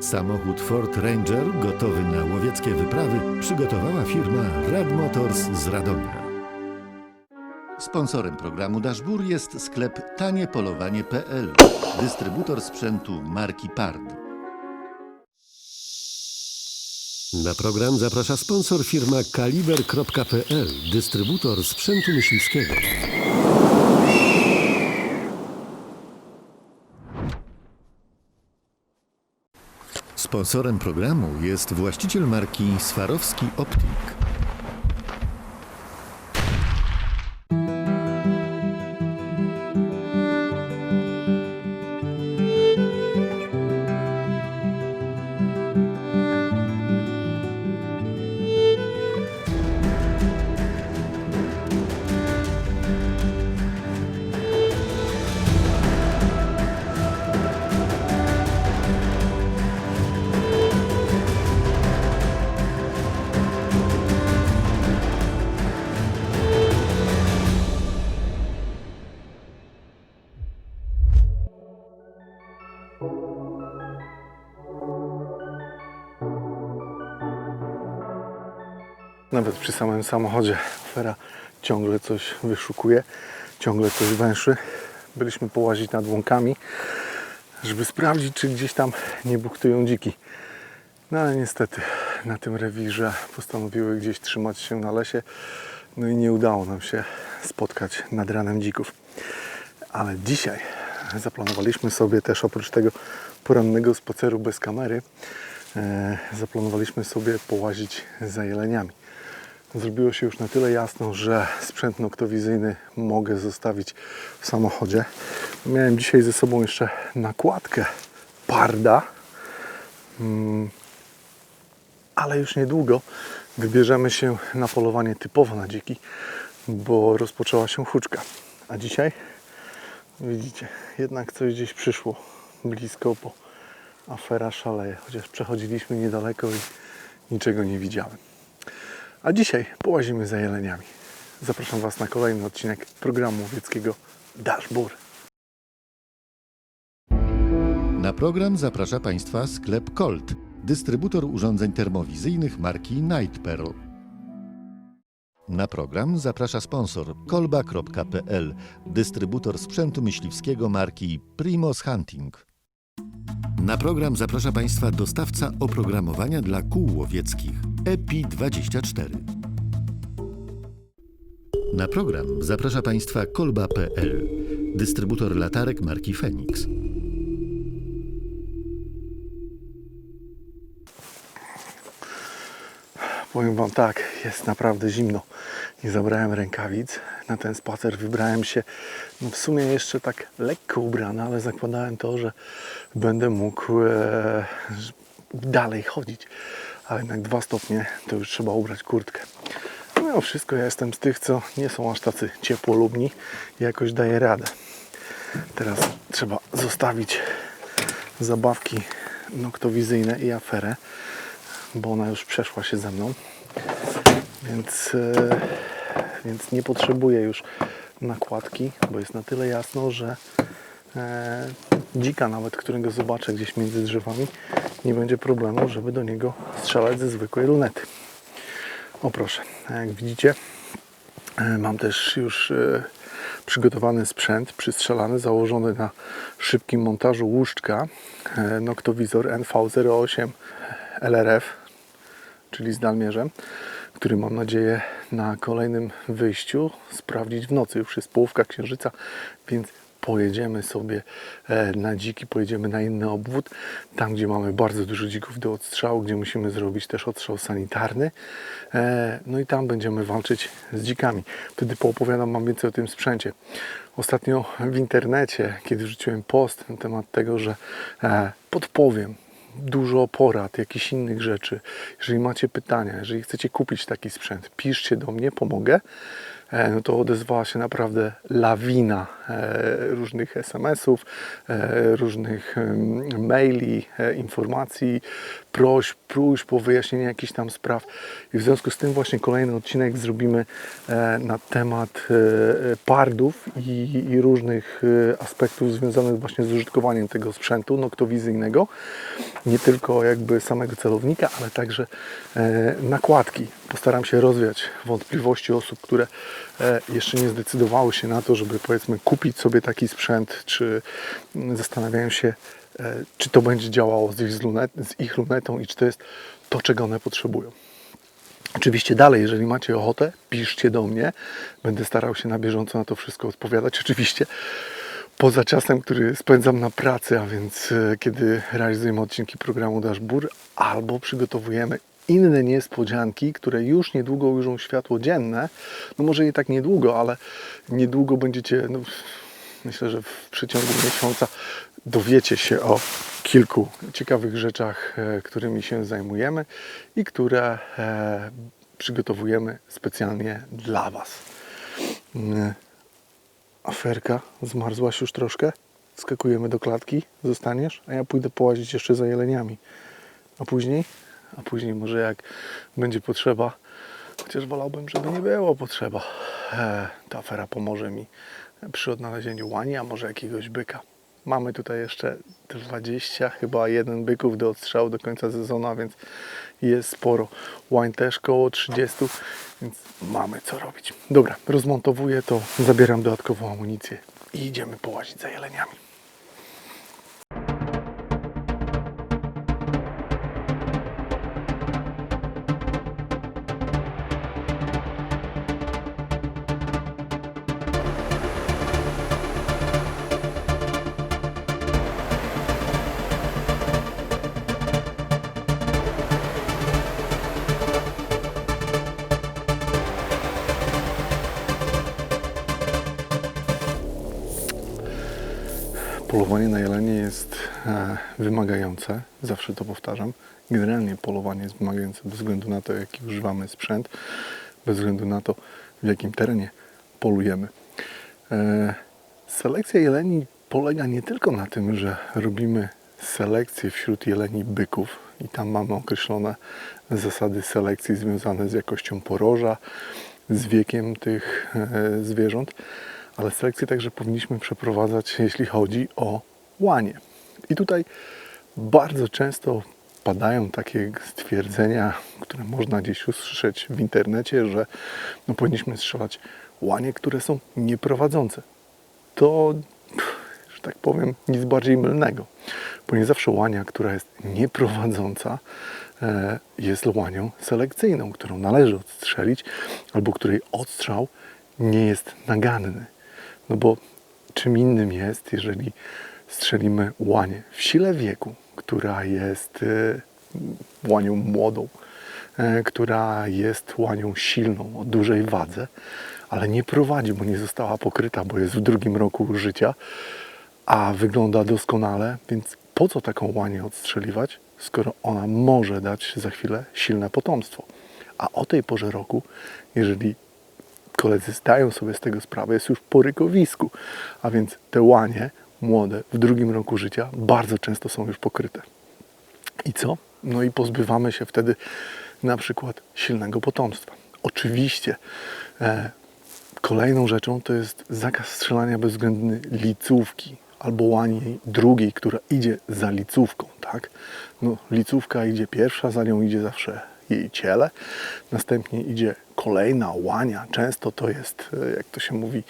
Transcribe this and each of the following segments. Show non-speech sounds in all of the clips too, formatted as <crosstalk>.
Samochód Ford Ranger gotowy na łowieckie wyprawy przygotowała firma Rad Motors z Radomia. Sponsorem programu Dashbur jest sklep taniepolowanie.pl, dystrybutor sprzętu marki Pard. Na program zaprasza sponsor firma kaliber.pl, dystrybutor sprzętu myśliwskiego. Sponsorem programu jest właściciel marki Swarowski Optik. Nawet przy samym samochodzie afera ciągle coś wyszukuje, ciągle coś węszy. Byliśmy połazić nad łąkami, żeby sprawdzić, czy gdzieś tam nie buktują dziki. No ale niestety na tym rewirze postanowiły gdzieś trzymać się na lesie. No i nie udało nam się spotkać nad ranem dzików. Ale dzisiaj zaplanowaliśmy sobie też oprócz tego porannego spaceru bez kamery, e, zaplanowaliśmy sobie połazić za jeleniami. Zrobiło się już na tyle jasno, że sprzęt noktowizyjny mogę zostawić w samochodzie. Miałem dzisiaj ze sobą jeszcze nakładkę parda, Mm, ale już niedługo wybierzemy się na polowanie typowo na dziki, bo rozpoczęła się huczka. A dzisiaj widzicie, jednak coś gdzieś przyszło blisko, bo afera szaleje. Chociaż przechodziliśmy niedaleko i niczego nie widziałem. A dzisiaj połazimy za jeleniami. Zapraszam Was na kolejny odcinek programu łowieckiego Dashboard. Na program zaprasza Państwa sklep Colt, dystrybutor urządzeń termowizyjnych marki Night Pearl. Na program zaprasza sponsor kolba.pl, dystrybutor sprzętu myśliwskiego marki Primos Hunting. Na program zaprasza Państwa dostawca oprogramowania dla kół łowieckich EPI24. Na program zaprasza Państwa kolba.pl, dystrybutor latarek marki Phoenix. Powiem Wam tak, jest naprawdę zimno. Nie zabrałem rękawic. Na ten spacer wybrałem się no w sumie jeszcze tak lekko ubrany, ale zakładałem to, że będę mógł e, dalej chodzić. Ale jednak dwa stopnie to już trzeba ubrać kurtkę. No Mimo wszystko ja jestem z tych, co nie są aż tacy ciepłolubni i jakoś daję radę. Teraz trzeba zostawić zabawki noktowizyjne i aferę, bo ona już przeszła się ze mną. Więc, e, więc nie potrzebuję już nakładki, bo jest na tyle jasno, że dzika nawet, którego zobaczę gdzieś między drzewami, nie będzie problemu, żeby do niego strzelać ze zwykłej lunety. O proszę, a jak widzicie, e, mam też już e, przygotowany sprzęt, przystrzelany, założony na szybkim montażu łuszczka, e, noktowizor NV08 LRF, czyli z dalmierzem, który mam nadzieję na kolejnym wyjściu sprawdzić w nocy. Już jest połówka księżyca, więc pojedziemy sobie e, na dziki, pojedziemy na inny obwód, tam gdzie mamy bardzo dużo dzików do odstrzału, gdzie musimy zrobić też odstrzał sanitarny. E, No i tam będziemy walczyć z dzikami. Wtedy poopowiadam Wam więcej o tym sprzęcie. Ostatnio w internecie, kiedy wrzuciłem post na temat tego, że e, podpowiem dużo porad, jakichś innych rzeczy. Jeżeli macie pytania, jeżeli chcecie kupić taki sprzęt, piszcie do mnie, pomogę. E, no to odezwała się naprawdę lawina e, różnych SMS-ów, e, różnych maili, informacji, prośb, próśb o wyjaśnienie jakichś tam spraw. I w związku z tym właśnie kolejny odcinek zrobimy na temat pardów i, różnych aspektów związanych właśnie z użytkowaniem tego sprzętu noktowizyjnego. Nie tylko jakby samego celownika, ale także nakładki. Postaram się rozwiać wątpliwości osób, które jeszcze nie zdecydowały się na to, żeby powiedzmy kupić sobie taki sprzęt, czy mm, zastanawiają się, e, czy to będzie działało z ich lunetą i czy to jest to, czego one potrzebują. Oczywiście dalej, jeżeli macie ochotę, piszcie do mnie. Będę starał się na bieżąco na to wszystko odpowiadać. <laughs> Oczywiście poza czasem, który spędzam na pracy, a więc e, kiedy realizujemy odcinki programu Dashboard, albo przygotowujemy inne niespodzianki, które już niedługo ujrzą światło dzienne. No może nie tak niedługo, ale niedługo będziecie, no, myślę, że w przeciągu miesiąca dowiecie się o kilku ciekawych rzeczach, e, którymi się zajmujemy i które e, przygotowujemy specjalnie dla Was. Mm, Aferka, zmarzłaś już troszkę? Skakujemy do klatki, zostaniesz, a ja pójdę połazić jeszcze za jeleniami. A później? A później może jak będzie potrzeba, chociaż wolałbym, żeby nie było potrzeba, e, ta afera pomoże mi przy odnalezieniu łani, a może jakiegoś byka. Mamy tutaj jeszcze 20, chyba jeden byków do odstrzału do końca sezonu, więc jest sporo. Łań też koło 30, więc mamy co robić. Dobra, rozmontowuję to, zabieram dodatkową amunicję i idziemy połazić za jeleniami. Wymagające, zawsze to powtarzam. Generalnie polowanie jest wymagające bez względu na to, jaki używamy sprzęt, bez względu na to, w jakim terenie polujemy. E, selekcja jeleni polega nie tylko na tym, że robimy selekcję wśród jeleni byków i tam mamy określone zasady selekcji związane z jakością poroża, z wiekiem tych e, zwierząt, ale selekcję także powinniśmy przeprowadzać, jeśli chodzi o łanie. I tutaj bardzo często padają takie stwierdzenia, które można gdzieś usłyszeć w internecie, że no, powinniśmy strzelać łanie, które są nieprowadzące. To, że tak powiem, nic bardziej mylnego, bo nie zawsze łania, która jest nieprowadząca, e, jest łanią selekcyjną, którą należy odstrzelić, albo której odstrzał nie jest naganny. No bo czym innym jest, jeżeli strzelimy łanię w sile wieku, która jest e, łanią młodą, e, która jest łanią silną, o dużej wadze, ale nie prowadzi, bo nie została pokryta, bo jest w drugim roku życia, a wygląda doskonale, więc po co taką łanię odstrzeliwać, skoro ona może dać za chwilę silne potomstwo. A o tej porze roku, jeżeli koledzy zdają sobie z tego sprawę, jest już po rykowisku, a więc te łanie młode w drugim roku życia bardzo często są już pokryte. I co? No i pozbywamy się wtedy na przykład silnego potomstwa. Oczywiście e, kolejną rzeczą to jest zakaz strzelania bezwzględny licówki albo łani drugiej, która idzie za licówką, tak? No, licówka idzie pierwsza, za nią idzie zawsze jej ciele, następnie idzie kolejna łania, często to jest, e, jak to się mówi,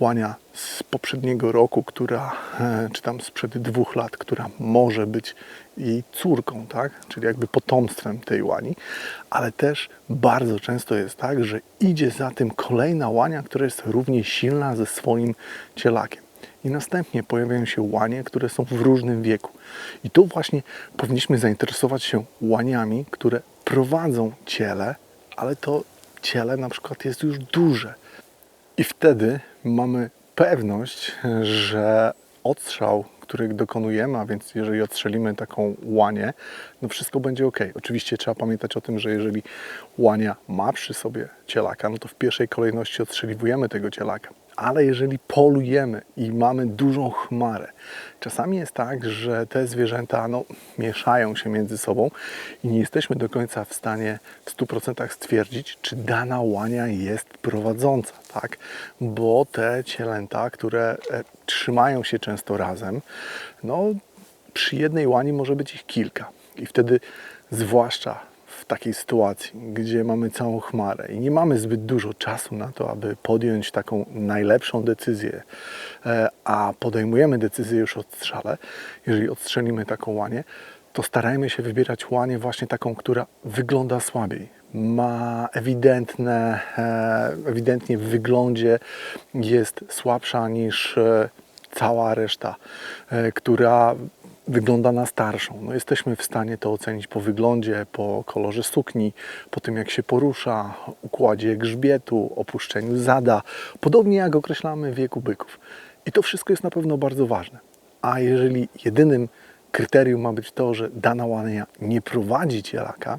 łania z poprzedniego roku, która, e, czy tam sprzed dwóch lat, która może być jej córką, tak? czyli jakby potomstwem tej łani, ale też bardzo często jest tak, że idzie za tym kolejna łania, która jest równie silna ze swoim cielakiem. I następnie pojawiają się łanie, które są w różnym wieku. I tu właśnie powinniśmy zainteresować się łaniami, które prowadzą ciele, ale to ciele na przykład jest już duże. I wtedy mamy pewność, że odstrzał, których dokonujemy, a więc jeżeli odstrzelimy taką łanię, no wszystko będzie ok. Oczywiście trzeba pamiętać o tym, że jeżeli łania ma przy sobie cielaka, no to w pierwszej kolejności odstrzeliwujemy tego cielaka. Ale jeżeli polujemy i mamy dużą chmarę, czasami jest tak, że te zwierzęta no, mieszają się między sobą i nie jesteśmy do końca w stanie w 100% stwierdzić, czy dana łania jest prowadząca, tak? Bo te cielęta, które e, trzymają się często razem, no przy jednej łani może być ich kilka. I wtedy, zwłaszcza w takiej sytuacji, gdzie mamy całą chmarę i nie mamy zbyt dużo czasu na to, aby podjąć taką najlepszą decyzję, e, a podejmujemy decyzję już o strzale, jeżeli odstrzelimy taką łanię, to starajmy się wybierać łanię właśnie taką, która wygląda słabiej. Ma ewidentne, e, ewidentnie w wyglądzie jest słabsza niż e, cała reszta, która wygląda na starszą. No jesteśmy w stanie to ocenić po wyglądzie, po kolorze sukni, po tym jak się porusza, układzie grzbietu, opuszczeniu zada, podobnie jak określamy wieku byków. I to wszystko jest na pewno bardzo ważne. A jeżeli jedynym kryterium ma być to, że dana łania nie prowadzi cielaka,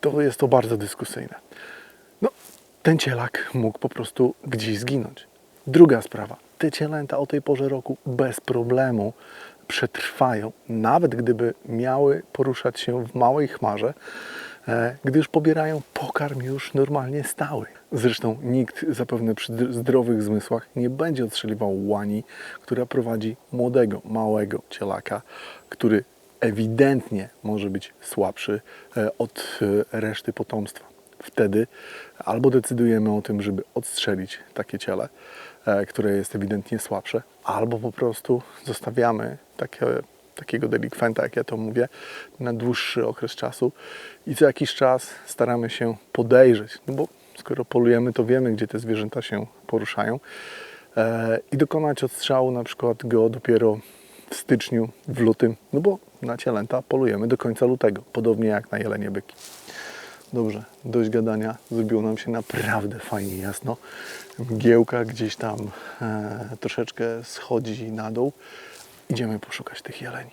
to jest to bardzo dyskusyjne. No, ten cielak mógł po prostu gdzieś zginąć. Druga sprawa. Te cielęta o tej porze roku bez problemu przetrwają, nawet gdyby miały poruszać się w małej chmarze, e, gdyż pobierają pokarm już normalnie stały. Zresztą nikt zapewne przy zdrowych zmysłach nie będzie odstrzeliwał łani, która prowadzi młodego, małego cielaka, który ewidentnie może być słabszy e, od e, reszty potomstwa. Wtedy albo decydujemy o tym, żeby odstrzelić takie ciele, które jest ewidentnie słabsze, albo po prostu zostawiamy takie, takiego delikwenta, jak ja to mówię, na dłuższy okres czasu i co jakiś czas staramy się podejrzeć, no bo skoro polujemy, to wiemy, gdzie te zwierzęta się poruszają e, i dokonać odstrzału na przykład go dopiero w styczniu, w lutym, no bo na cielęta polujemy do końca lutego, podobnie jak na jelenie byki. Dobrze, dość gadania. Zrobiło nam się naprawdę fajnie jasno. Mgiełka gdzieś tam e, troszeczkę schodzi na dół. Idziemy poszukać tych jeleni.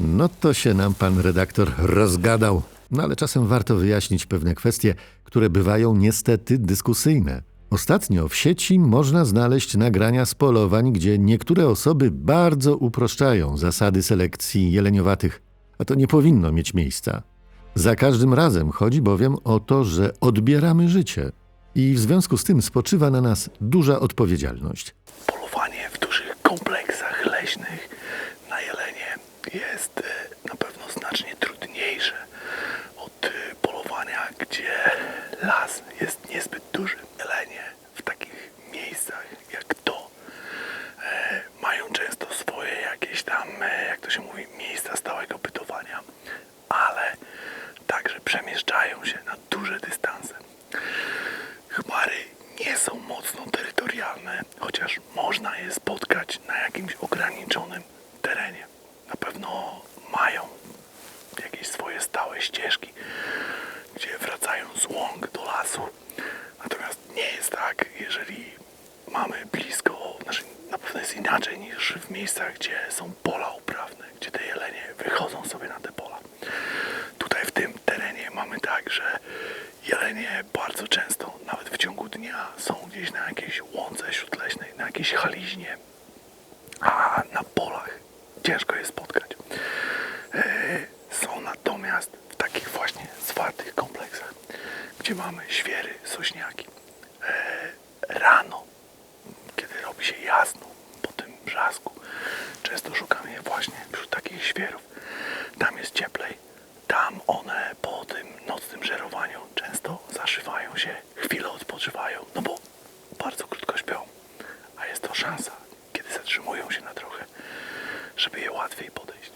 No to się nam pan redaktor rozgadał. No ale czasem warto wyjaśnić pewne kwestie, które bywają niestety dyskusyjne. Ostatnio w sieci można znaleźć nagrania z polowań, gdzie niektóre osoby bardzo uproszczają zasady selekcji jeleniowatych, a to nie powinno mieć miejsca. Za każdym razem chodzi bowiem o to, że odbieramy życie i w związku z tym spoczywa na nas duża odpowiedzialność. Polowanie w dużych kompleksach leśnych na jelenie jest e, na pewno znacznie trudniejsze od e, polowania, gdzie las jest niezbyt duży. Jelenie w takich miejscach jak to e, mają często swoje jakieś tam, jak to się mówi, miejsca stałego bytowania, ale także przemieszczają się na duże dystanse. Chmary nie są mocno terytorialne, chociaż można je spotkać na jakimś ograniczonym terenie. Na pewno mają jakieś swoje stałe ścieżki, gdzie wracają z łąk do lasu. Natomiast nie jest tak, jeżeli mamy blisko, znaczy na pewno jest inaczej niż w miejscach, gdzie są pola uprawne, gdzie te jelenie wychodzą sobie na te pola. Tutaj w tym terenie mamy tak, że jelenie bardzo często, nawet w ciągu dnia, są gdzieś na jakiejś łące śródleśnej, na jakiejś haliźnie, a na polach ciężko je spotkać. E, Są natomiast w takich właśnie zwartych kompleksach, gdzie mamy świery, sośniaki. E, Rano, kiedy robi się jasno po tym brzasku, często szukamy je właśnie wśród takich świerów. Tam jest cieplej. Tam one po tym nocnym żerowaniu często zaszywają się, chwilę odpoczywają, no bo bardzo krótko śpią. A jest to szansa, kiedy zatrzymują się na trochę, żeby je łatwiej podejść.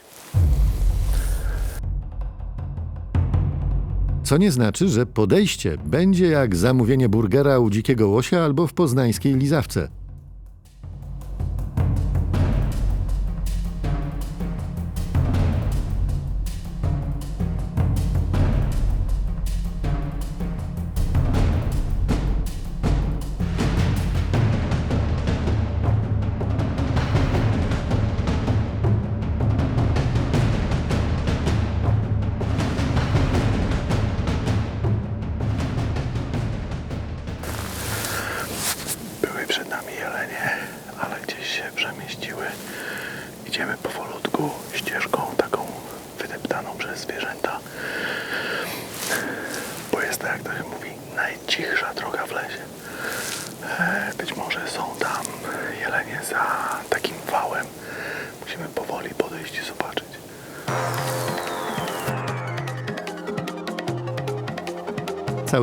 Co nie znaczy, że podejście będzie jak zamówienie burgera u dzikiego łosia albo w poznańskiej lizawce.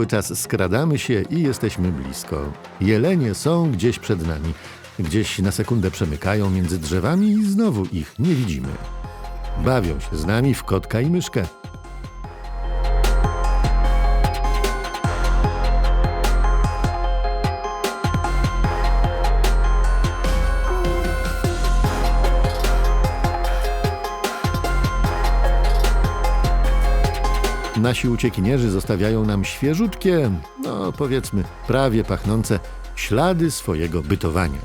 Cały czas skradamy się i jesteśmy blisko. Jelenie są gdzieś przed nami. Gdzieś na sekundę przemykają między drzewami i znowu ich nie widzimy. Bawią się z nami w kotka i myszkę. Nasi uciekinierzy zostawiają nam świeżutkie, no powiedzmy prawie pachnące ślady swojego bytowania.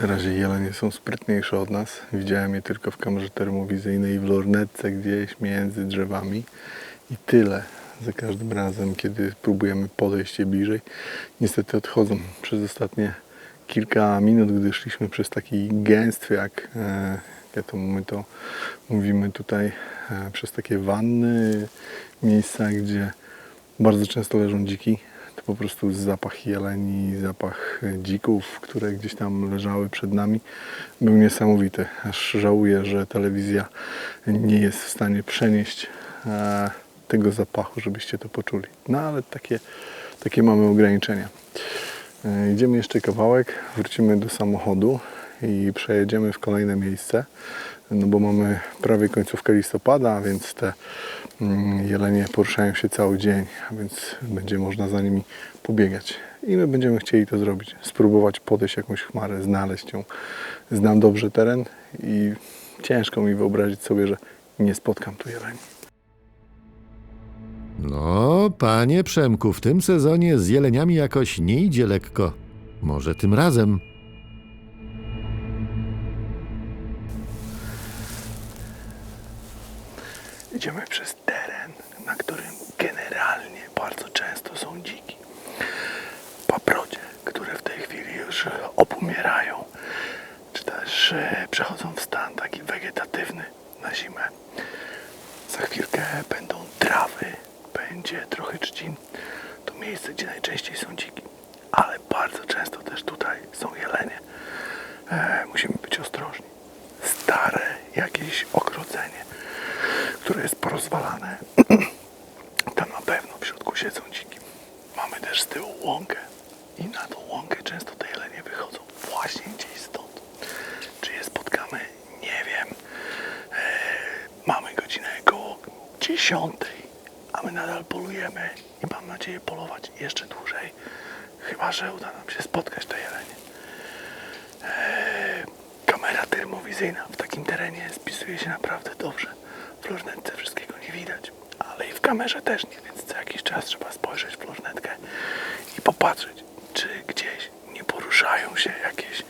Na razie jelenie są sprytniejsze od nas. Widziałem je tylko w kamerze termowizyjnej w lornetce gdzieś między drzewami. I tyle. Za każdym razem, kiedy próbujemy podejść je bliżej, niestety odchodzą. Przez ostatnie kilka minut, gdy szliśmy przez taki gęstw, jak, e, jak to my to mówimy tutaj, e, przez takie wanny, miejsca, gdzie bardzo często leżą dziki. To po prostu zapach jeleni, zapach dzików, które gdzieś tam leżały przed nami, był niesamowity. Aż żałuję, że telewizja nie jest w stanie przenieść e, tego zapachu, żebyście to poczuli. No ale takie, takie mamy ograniczenia. E, Idziemy jeszcze kawałek, wrócimy do samochodu i przejedziemy w kolejne miejsce, no bo mamy prawie końcówkę listopada, więc te mm, jelenie poruszają się cały dzień, a więc będzie można za nimi pobiegać. I my będziemy chcieli to zrobić, spróbować podejść jakąś chmarę, znaleźć ją. Znam dobrze teren i ciężko mi wyobrazić sobie, że nie spotkam tu jeleni. No, panie Przemku, w tym sezonie z jeleniami jakoś nie idzie lekko. Może tym razem. Idziemy przez teren, na którym generalnie bardzo często są dziki. Paprocie, które w tej chwili już obumierają, czy też e, przechodzą w stan taki wegetatywny na zimę. Za chwilkę będą trawy, będzie trochę trzcin. To miejsce, gdzie najczęściej są dziki. Ale bardzo często też tutaj są jelenie. E, musimy być ostrożni. Stare jakieś ogrodzenie, które jest porozwalane. Tam na pewno w środku siedzą dziki. Mamy też z tyłu łąkę. I na tą łąkę często te jelenie wychodzą właśnie gdzieś stąd. Czy je spotkamy? Nie wiem. E, mamy godzinę koło dziesiątej, a my nadal polujemy i mam nadzieję polować jeszcze dłużej. Chyba, że uda nam się spotkać te jelenie. Eee, kamera termowizyjna w takim terenie spisuje się naprawdę dobrze. W lornetce wszystkiego nie widać, ale i w kamerze też nie, więc co jakiś czas trzeba spojrzeć w lornetkę i popatrzeć, czy gdzieś nie poruszają się jakieś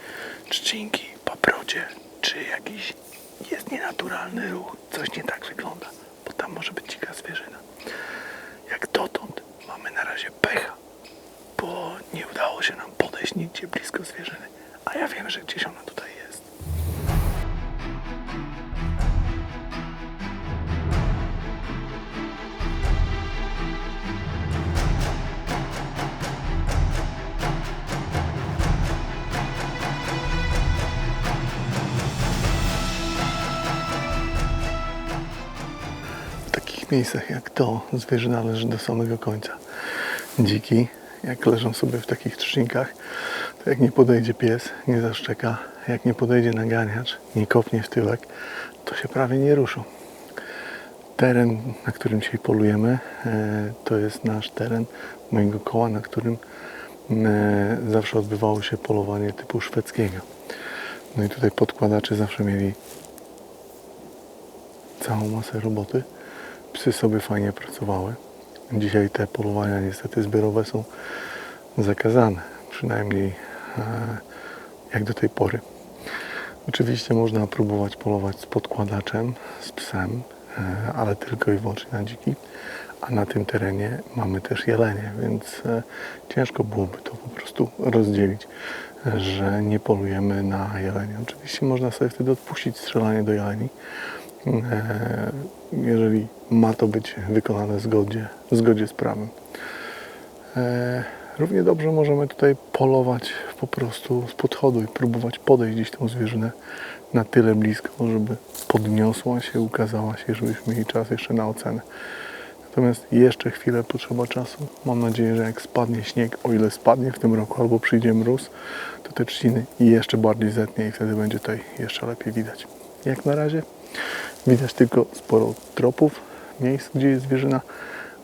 trzcinki, paprocie, czy jakiś jest nienaturalny ruch, coś nie tak wygląda, bo tam może być dzika zwierzyna. Jak dotąd mamy na razie pecha, bo nie udało się nam podejść nigdzie blisko zwierzyny, a ja wiem, że gdzieś ona tutaj jest. Miejscach jak to zwierzyna leży do samego końca. Dziki, jak leżą sobie w takich trzcinkach, to jak nie podejdzie pies, nie zaszczeka, jak nie podejdzie naganiacz, nie kopnie w tyłek, to się prawie nie ruszą. Teren, na którym dzisiaj polujemy, e, to jest nasz teren mojego koła, na którym e, zawsze odbywało się polowanie typu szwedzkiego. No i tutaj podkładacze zawsze mieli całą masę roboty. Psy sobie fajnie pracowały. Dzisiaj te polowania niestety zbiorowe są zakazane, przynajmniej e, jak do tej pory. Oczywiście można próbować polować z podkładaczem, z psem, e, ale tylko i wyłącznie na dziki. A na tym terenie mamy też jelenie, więc e, ciężko byłoby to po prostu rozdzielić, że nie polujemy na jelenie. Oczywiście można sobie wtedy odpuścić strzelanie do jeleni, jeżeli ma to być wykonane w zgodzie, w zgodzie z prawem. E, Równie dobrze możemy tutaj polować po prostu z podchodu i próbować podejść gdzieś tą zwierzynę na tyle blisko, żeby podniosła się, ukazała się, żebyśmy mieli czas jeszcze na ocenę. Natomiast jeszcze chwilę potrzeba czasu. Mam nadzieję, że jak spadnie śnieg, o ile spadnie w tym roku, albo przyjdzie mróz, to te trzciny jeszcze bardziej zetnie i wtedy będzie tutaj jeszcze lepiej widać. Jak na razie widać tylko sporo tropów, miejsc, gdzie jest zwierzyna,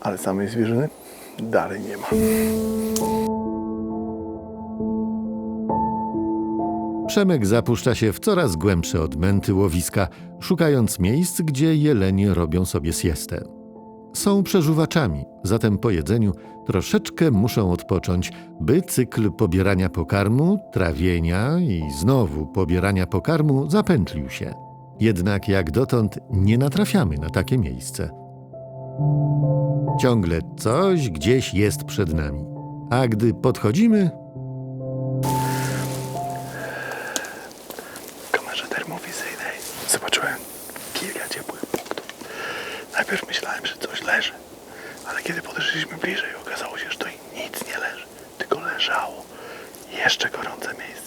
ale samej zwierzyny dalej nie ma. Przemek zapuszcza się w coraz głębsze odmęty łowiska, szukając miejsc, gdzie jelenie robią sobie siestę. Są przeżuwaczami, zatem po jedzeniu troszeczkę muszą odpocząć, by cykl pobierania pokarmu, trawienia i znowu pobierania pokarmu zapętlił się. Jednak jak dotąd nie natrafiamy na takie miejsce. Ciągle coś gdzieś jest przed nami. A gdy podchodzimy, kamerze termowizyjnej zobaczyłem kilka ciepłych punktów. Najpierw myślałem, że coś leży, ale kiedy podeszliśmy bliżej, okazało się, że to nic nie leży, tylko leżało jeszcze gorące miejsce.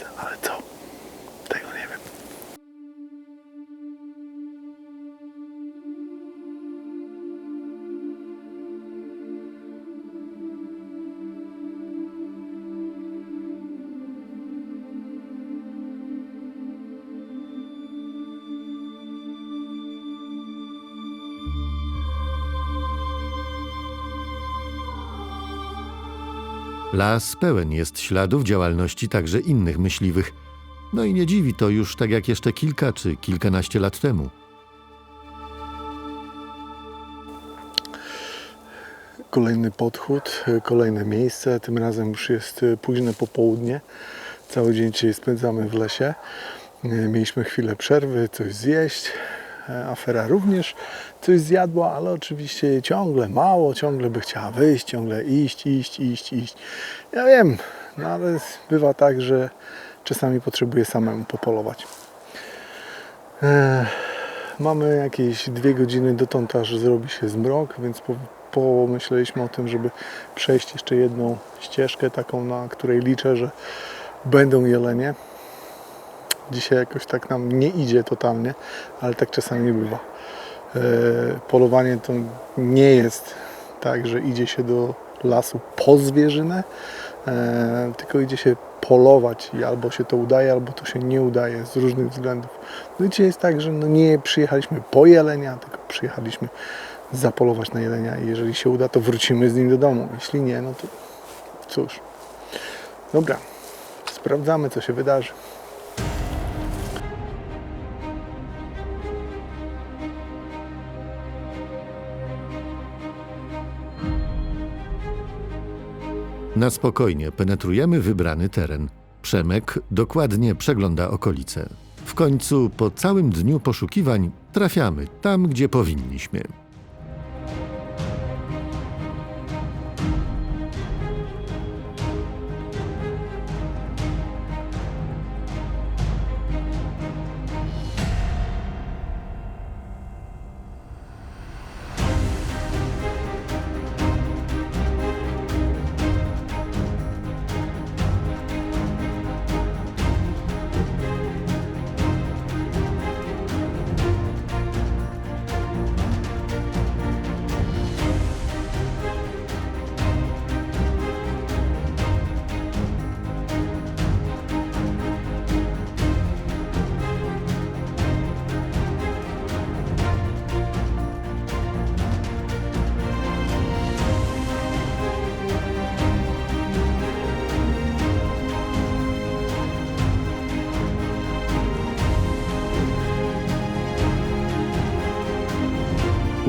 Las pełen jest śladów działalności także innych myśliwych. No i nie dziwi to już tak jak jeszcze kilka czy kilkanaście lat temu. Kolejny podchód, kolejne miejsce. Tym razem już jest późne popołudnie. Cały dzień dzisiaj spędzamy w lesie. Mieliśmy chwilę przerwy, coś zjeść. E, Afera również coś zjadła, ale oczywiście ciągle mało, ciągle by chciała wyjść, ciągle iść, iść, iść, iść. Ja wiem, no ale bywa tak, że czasami potrzebuje samemu popolować. E, Mamy jakieś dwie godziny dotąd, aż zrobi się zmrok, więc po, pomyśleliśmy o tym, żeby przejść jeszcze jedną ścieżkę, taką, na której liczę, że będą jelenie. Dzisiaj jakoś tak nam nie idzie totalnie, ale tak czasami bywa. E, polowanie to nie jest tak, że idzie się do lasu po zwierzynę, e, tylko idzie się polować i albo się to udaje, albo to się nie udaje z różnych względów. No i dzisiaj jest tak, że no nie przyjechaliśmy po jelenia, tylko przyjechaliśmy zapolować na jelenia i jeżeli się uda, to wrócimy z nim do domu. Jeśli nie, no to cóż. Dobra, sprawdzamy co się wydarzy. Na spokojnie penetrujemy wybrany teren. Przemek dokładnie przegląda okolice. W końcu, po całym dniu poszukiwań, trafiamy tam, gdzie powinniśmy.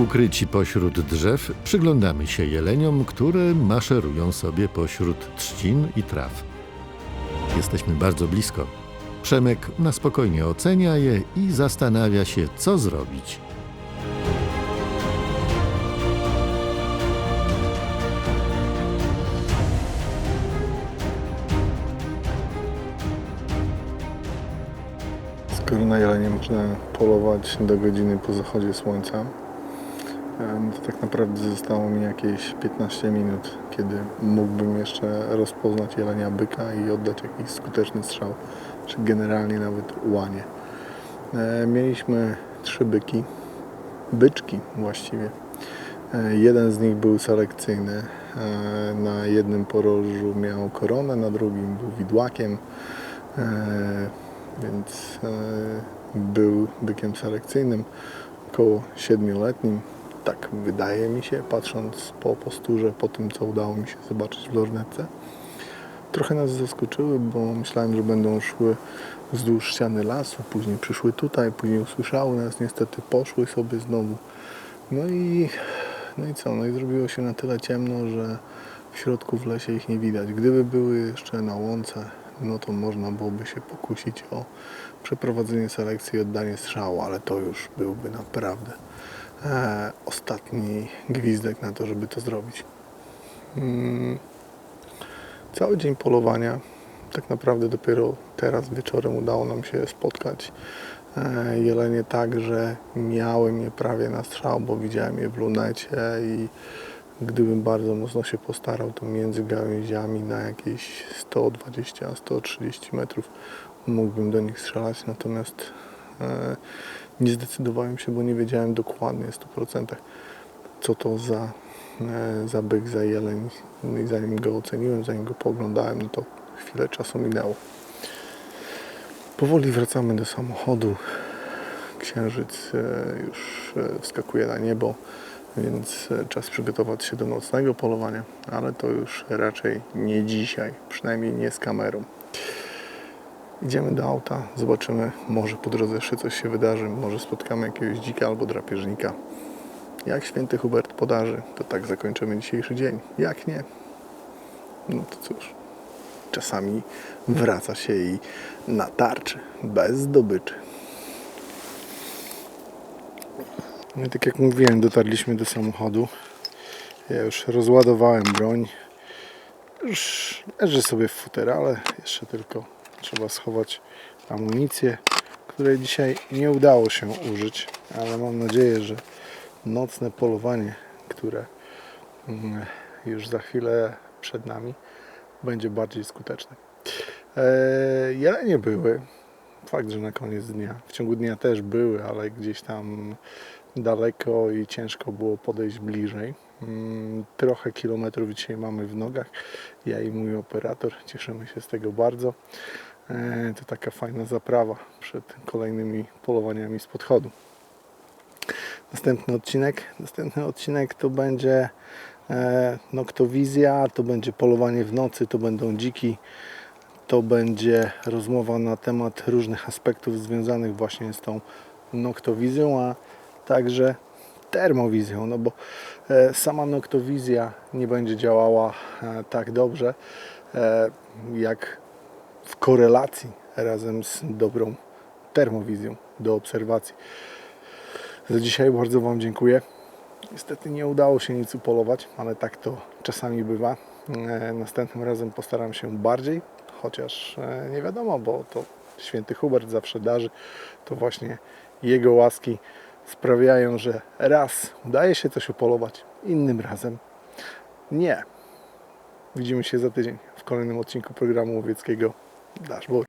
Ukryci pośród drzew przyglądamy się jeleniom, które maszerują sobie pośród trzcin i traw. Jesteśmy bardzo blisko. Przemek na spokojnie ocenia je i zastanawia się, co zrobić. Skoro na jelenie można polować do godziny po zachodzie słońca, to tak naprawdę zostało mi jakieś 15 minut, kiedy mógłbym jeszcze rozpoznać jelenia byka i oddać jakiś skuteczny strzał, czy generalnie nawet łanie. E, Mieliśmy trzy byki, byczki właściwie. E, Jeden z nich był selekcyjny. E, Na jednym porożu miał koronę, na drugim był widłakiem, więc był bykiem selekcyjnym, około siedmioletnim. Tak wydaje mi się, patrząc po posturze, po tym co udało mi się zobaczyć w lornetce. Trochę nas zaskoczyły, bo myślałem, że będą szły wzdłuż ściany lasu, później przyszły tutaj, później usłyszały nas, niestety poszły sobie znowu. No i, no i co? No i zrobiło się na tyle ciemno, że w środku w lesie ich nie widać. Gdyby były jeszcze na łące, no to można byłoby się pokusić o przeprowadzenie selekcji i oddanie strzału, ale to już byłby naprawdę e, ostatni gwizdek na to, żeby to zrobić. Mm. Cały dzień polowania. Tak naprawdę dopiero teraz wieczorem udało nam się spotkać e, jelenie tak, że miałem je prawie na strzał, bo widziałem je w lunecie i gdybym bardzo mocno się postarał, to między gałęziami na jakieś 120-130 metrów mógłbym do nich strzelać, natomiast e, nie zdecydowałem się, bo nie wiedziałem dokładnie w 100% co to za, e, za byk, za jeleń. No i zanim go oceniłem, zanim go pooglądałem, no to chwilę czasu minęło. Powoli wracamy do samochodu. Księżyc e, już e, wskakuje na niebo, więc czas przygotować się do nocnego polowania, ale to już raczej nie dzisiaj, przynajmniej nie z kamerą. Idziemy do auta, zobaczymy, może po drodze jeszcze coś się wydarzy, może spotkamy jakiegoś dzika albo drapieżnika. Jak święty Hubert podarzy, to tak zakończymy dzisiejszy dzień. Jak nie, no to cóż, czasami wraca się i na tarczy, bez zdobyczy. No i tak jak mówiłem, dotarliśmy do samochodu. Ja już rozładowałem broń. Już leży sobie w futerale. Jeszcze tylko trzeba schować amunicję, której dzisiaj nie udało się użyć, ale mam nadzieję, że nocne polowanie, które mm, już za chwilę przed nami, będzie bardziej skuteczne. Eee, jelenie były. Fakt, że na koniec dnia. W ciągu dnia też były, ale gdzieś tam daleko i ciężko było podejść bliżej. Mm, Trochę kilometrów dzisiaj mamy w nogach. Ja i mój operator cieszymy się z tego bardzo. Eee, To taka fajna zaprawa przed kolejnymi polowaniami z podchodu. Następny odcinek. Następny odcinek to będzie e, noktowizja, to będzie polowanie w nocy, to będą dziki, to będzie rozmowa na temat różnych aspektów związanych właśnie z tą noktowizją, a także termowizją, no bo e, sama noktowizja nie będzie działała e, tak dobrze e, jak w korelacji razem z dobrą termowizją do obserwacji. Za dzisiaj bardzo Wam dziękuję. Niestety nie udało się nic upolować, ale tak to czasami bywa. E, Następnym razem postaram się bardziej, chociaż e, nie wiadomo, bo to święty Hubert zawsze darzy. To właśnie jego łaski sprawiają, że raz udaje się coś upolować, innym razem nie. Widzimy się za tydzień w kolejnym odcinku programu łowieckiego Dashboard.